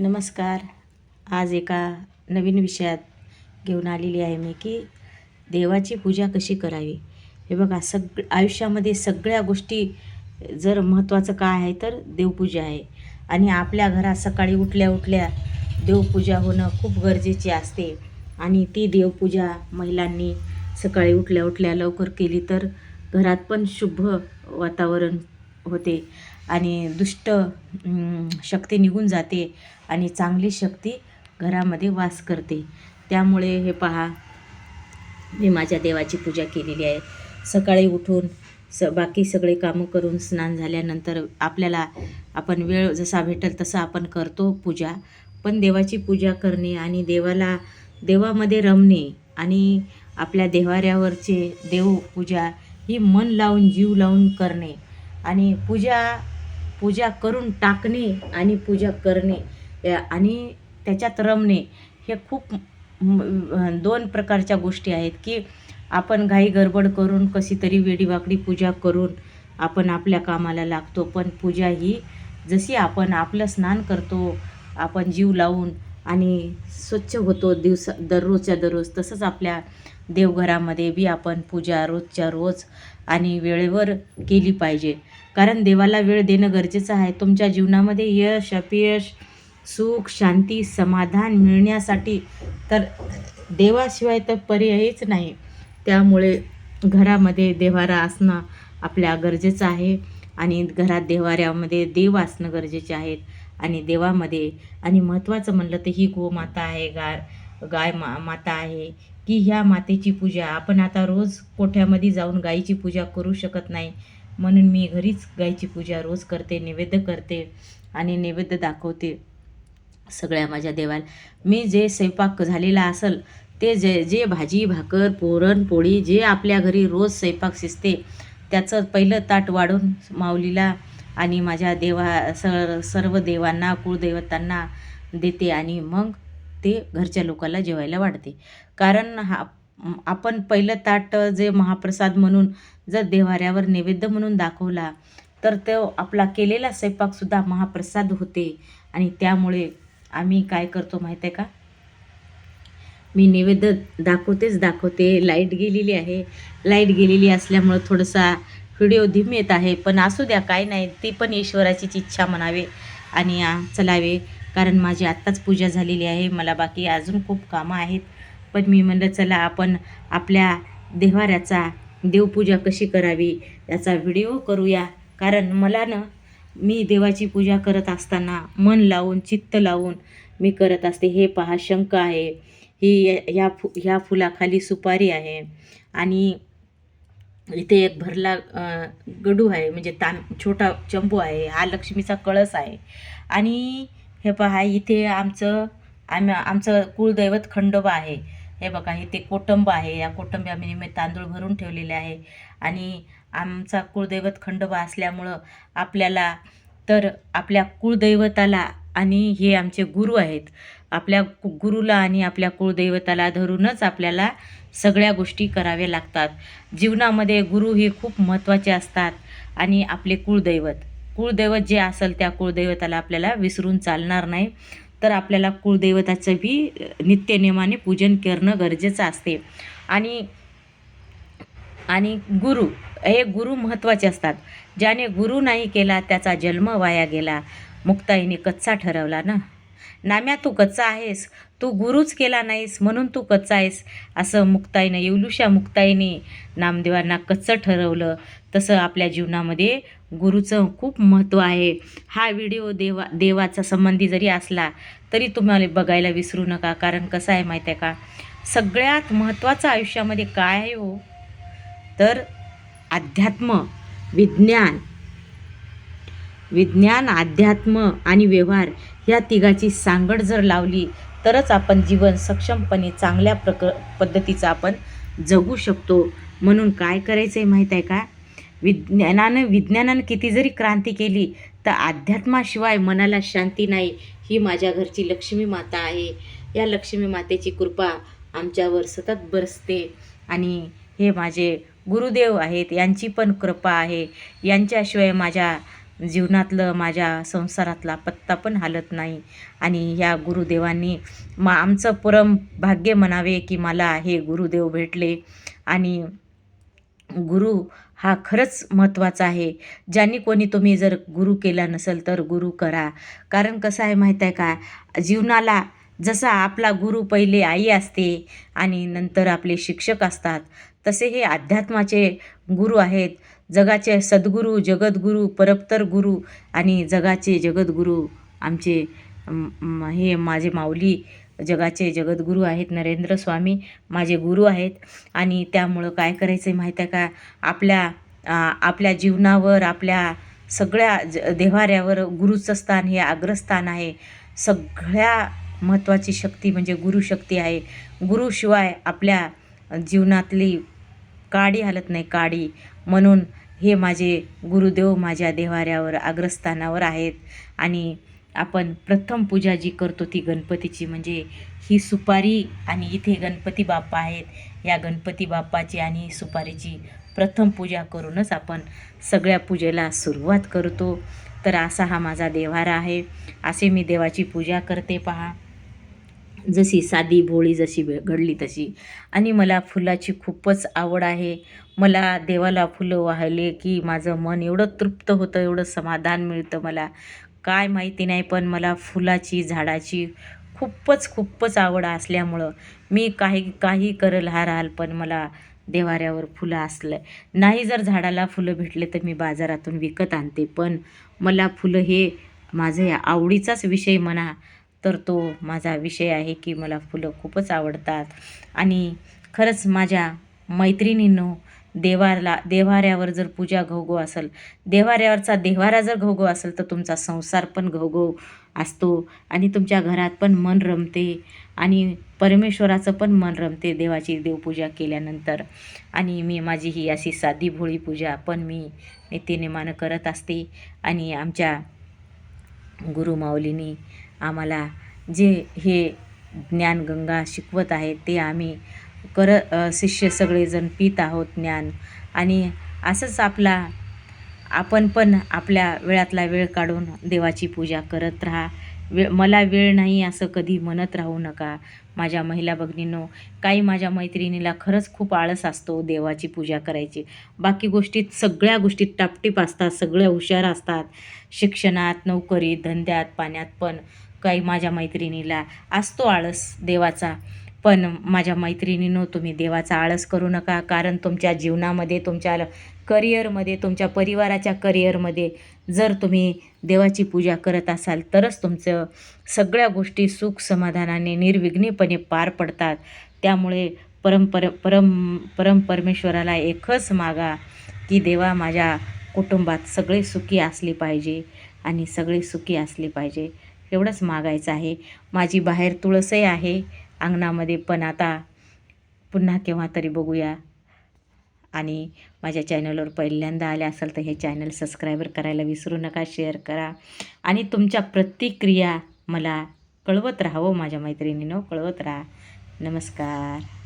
नमस्कार. आज एका नवीन विषयात घेऊन आलेली आहे मी की देवाची पूजा कशी करावी? हे बघा सग आयुष्यामध्ये सगळ्या गोष्टी जर महत्त्वाचं काय आहे तर देवपूजा आहे. आणि आपल्या घरात सकाळी उठल्या उठल्या देवपूजा होणं खूप गरजेचे असते. आणि ती देवपूजा महिलांनी सकाळी उठल्या उठल्या लवकर केली तर घरात पण शुभ वातावरण होते आणि दुष्ट शक्ती निघून जाते. आणि चांगली शक्ती घरामध्ये वास करते. त्यामुळे हे पहा मी माझ्या देवाची पूजा केलेली आहे. सकाळी उठून स बाकी सगळे कामं करून स्नान झाल्यानंतर आपल्याला आपण वेळ जसा भेटेल तसा आपण करतो पूजा. पण देवाची पूजा करणे आणि देवाला देवामध्ये रमणे आणि आपल्या देवाऱ्यावरचे देवपूजा ही मन लावून जीव लावून करणे आणि पूजा पूजा करून टाकणे आणि पूजा करणे आणि त्याच्यात रमणे हे खूप दोन प्रकारच्या गोष्टी आहेत की आपण घाई गडबड करून कशी तरी वेडीवाकडी पूजा करून आपण आपल्या कामाला लागतो पण पूजा ही जशी आपण आपलं स्नान करतो आपण जीव लावून आणि स्वच्छ होतो दिवस दररोजच्या दररोज तसंच आपल्या देवघरामध्ये बी आपण पूजा रोजच्या रोज आणि वेळेवर केली पाहिजे. कारण देवाला वेळ देणं गरजेचं आहे. तुमच्या जीवनामध्ये यश अपयश सुख शांती समाधान मिळण्यासाठी तर देवाशिवाय तर पर्यायच नाही. त्यामुळे घरामध्ये देवारा असणं आपल्या गरजेचं आहे आणि घरात देवाऱ्यामध्ये देव असणं गरजेचे आहेत आणि देवामध्ये आणि महत्त्वाचं म्हणलं तर ही गोमाता आहे गाय गाय मा माता आहे की ह्या मातेची पूजा. आपण आता रोज कोठ्यामध्ये जाऊन गाईची पूजा करू शकत नाही. म्हणून मी घरीच गाईची पूजा रोज करते नैवेद्य करते आणि नैवेद्य दाखवते. सगळ्या माझ्या देवाला. मी जे स्वयंपाक झालेला असेल ते जे जे भाजी भाकर पोरण पोळी जे आपल्या घरी रोज स्वयंपाक शिजते त्याचं पहिलं ताट वाढून माऊलीला आणि माझ्या देवा सर सर्व देवांना कुळदैवतांना देते आणि मग ते घरच्या लोकांना जेवायला वाढते. कारण हा आपण पहिलं ताट जे महाप्रसाद म्हणून जर देवाऱ्यावर नैवेद्य म्हणून दाखवला तर तो आपला केलेला स्वयंपाकसुद्धा महाप्रसाद होते. आणि त्यामुळे आम्ही काय करतो माहीत आहे का? मी नैवेद्य दाखवतेच दाखवते. लाइट गेलेली आहे. लाइट गेलेली असल्यामुळं थोडासा व्हिडिओ धीम येत आहे. पण असू द्या काय नाही. ती पण ईश्वराचीच इच्छा म्हणावे आणि चलावे. कारण माझी आत्ताच पूजा झालेली आहे. मला बाकी अजून खूप कामं आहेत. पण मी म्हणलं चला आपण आपल्या देवाऱ्याचा देवपूजा कशी करावी याचा व्हिडिओ करूया. कारण मला ना मी देवाची पूजा करत असताना मन लावून चित्त लावून मी करत असते. हे पहा शंख आहे. ही ह्या फु ह्या फुलाखाली सुपारी आहे. आणि इथे एक भरला गडू आहे. म्हणजे तान छोटा चंबू आहे. हा लक्ष्मीचा कळस आहे. आणि हे पहा इथे आमचं आम आमचं कुळदैवत खंडोबा आहे. हे बघा इथे कोटंब आहे. या कोटंब्यामध्ये मी तांदूळ भरून ठेवलेले आहे. आणि आमचा कुळदैवत खंडोबा असल्यामुळं आपल्याला तर आपल्या कुळदैवताला आणि हे आमचे गुरु आहेत आपल्या कु- गुरुला आणि आपल्या कुळदैवताला धरूनच आपल्याला सगळ्या गोष्टी कराव्या लागतात. जीवनामध्ये गुरु हे खूप महत्त्वाचे असतात आणि आपले कुळदैवत. कुळदैवत जे असेल त्या कुळदैवताला आपल्याला विसरून चालणार नाही. तर आपल्याला कुळदैवताचं बी नित्यनेमाने पूजन करणं गरजेचं असते. आणि आणि गुरु हे गुरु महत्त्वाचे असतात. ज्याने गुरु नाही केला त्याचा जन्म वाया गेला. मुक्ताईने कच्चा ठरवला ना? नाम्या तू कच्चा आहेस. तू गुरुच केला नाहीस म्हणून तू कच्चा आहेस. असं मुक्ताईनं येवलुषा मुक्ताईने नामदेवांना कच्चं ठरवलं. तसं आपल्या जीवनामध्ये गुरुचं खूप महत्त्व आहे. हा व्हिडिओ देवा देवाचा संबंधी जरी असला तरी तुम्हाला बघायला विसरू नका. कारण कसं आहे माहीत आहे का? सगळ्यात महत्त्वाचं आयुष्यामध्ये काय आहे हो? तर अध्यात्म विज्ञान विज्ञान अध्यात्म आणि व्यवहार ह्या तिघाची सांगड जर लावली तरच आपण जीवन सक्षमपणे चांगल्या प्रक पद्धतीचं आपण जगू शकतो. म्हणून काय करायचं आहे माहीत आहे का? विज्ञानानं विज्ञानानं किती जरी क्रांती केली तर अध्यात्माशिवाय मनाला शांती नाही ही माझ्या घरची लक्ष्मी माता आहे. या लक्ष्मी मातेची कृपा आमच्यावर सतत बरसते. आणि हे माझे गुरुदेव आहेत यांची पण कृपा आहे. यांच्याशिवाय माझ्या जीवनातलं माझ्या संसारातला पत्ता पण हालत नाही. आणि ह्या गुरुदेवांनी मा आमचं परम भाग्य म्हणावे की मला हे गुरुदेव भेटले. आणि गुरु हा खरंच महत्त्वाचा आहे. ज्यांनी कोणी तुम्ही जर गुरु केला नसेल तर गुरु करा. कारण कसं आहे माहीत आहे का? जीवनाला जसा आपला गुरु पहिले आई असते आणि नंतर आपले शिक्षक असतात तसे हे अध्यात्माचे गुरु आहेत. जगाचे सद्गुरू जगद्गुरू परप्तर गुरु आणि जगाचे जगद्गुरू आमचे हे माझे माऊली जगाचे जगद्गुरू आहेत नरेंद्र स्वामी माझे गुरु आहेत. आणि त्यामुळं काय करायचं आहे माहीत आहे का? आपल्या आपल्या जीवनावर आपल्या सगळ्या ज देव्हाऱ्यावर गुरुचं स्थान हे अग्रस्थान आहे. सगळ्या महत्त्वाची शक्ती म्हणजे गुरुशक्ती आहे. गुरुशिवाय आपल्या जीवनातली काडी हलत नाही काडी. म्हणून हे माझे गुरुदेव माझ्या देवाऱ्यावर अग्रस्थानावर आहेत. आणि आपण प्रथम पूजा जी करतो ती गणपतीची म्हणजे ही सुपारी आणि इथे गणपती बाप्पा आहेत. या गणपती बाप्पाची आणि सुपारीची प्रथम पूजा करूनच आपण सगळ्या पूजेला सुरुवात करतो. तर असा हा माझा देवारा आहे. असे मी देवाची पूजा करते पहा. जशी साधी भोळी जशी वेळ घडली तशी. आणि मला फुलाची खूपच आवड आहे. मला देवाला फुलं वाहिले की माझं मन एवढं तृप्त होतं एवढं समाधान मिळतं मला. काय माहिती नाही पण मला फुलाची झाडाची खूपच खूपच आवड असल्यामुळं मी काही काही करल हाराल पण मला देवाऱ्यावर फुलं असलं. नाही जर झाडाला फुलं भेटले तर मी बाजारातून विकत आणते पण मला फुलं हे माझं या आवडीचाच विषय म्हणा तर तो माझा विषय आहे की मला फुलं खूपच आवडतात. आणि खरंच माझ्या मैत्रिणींनो देवाला देव्हाऱ्यावर जर पूजा घोघो असेल देव्हाऱ्यावरचा देव्हारा जर घोघो असेल तर तुमचा संसार पण घोघो असतो आणि तुमच्या घरात पण मन रमते आणि परमेश्वराचं पण मन रमते देवाची देवपूजा केल्यानंतर. आणि मी माझी ही अशी साधी भोळी पूजा पण मी नित्यनेमानं करत असते आणि आमच्या गुरुमाऊलींनी आम्हाला जे हे ज्ञानगंगा शिकवत आहे ते आम्ही कर शिष्य सगळेजण पित आहोत ज्ञान. आणि असंच आपला आपण पण आपल्या वेळातला वेळ काढून देवाची पूजा करत राहा. वेळ मला वेळ नाही असं कधी म्हणत राहू नका. माझ्या महिला भगिनींनो काही माझ्या मैत्रिणीला खरंच खूप आळस असतो देवाची पूजा करायची. बाकी गोष्टीत सगळ्या गोष्टीत टापटीप असतात सगळ्या हुशार असतात. शिक्षणात नोकरीत धंद्यात पाण्यात पण काही माझ्या मैत्रिणीला असतो आळस देवाचा. पण माझ्या मैत्रिणींनो तुम्ही देवाचा आळस करू नका. कारण तुमच्या जीवनामध्ये तुमच्या करिअरमध्ये तुमच्या परिवाराच्या करिअरमध्ये जर तुम्ही देवाची पूजा करत असाल तरच तुमचं सगळ्या गोष्टी सुख समाधानाने निर्विघ्नीपणे पार पडतात. त्यामुळे परंपर परम परम परमेश्वराला एकच मागा की देवा माझ्या कुटुंबात सगळे सुखी असले पाहिजे आणि सगळे सुखी असले पाहिजे. एवढंच मागायचं आहे. माझी बाहेर तुळसही आहे अंगणामध्ये पण आता पुन्हा केव्हा तरी बघूया. आणि माझ्या चॅनलवर पहिल्यांदा आले असाल तर हे चॅनल सबस्क्रायबर करायला विसरू नका शेअर करा. आणि तुमच्या प्रतिक्रिया मला कळवत राहावं हो, माझ्या मैत्रिणीनं कळवत राहा. नमस्कार.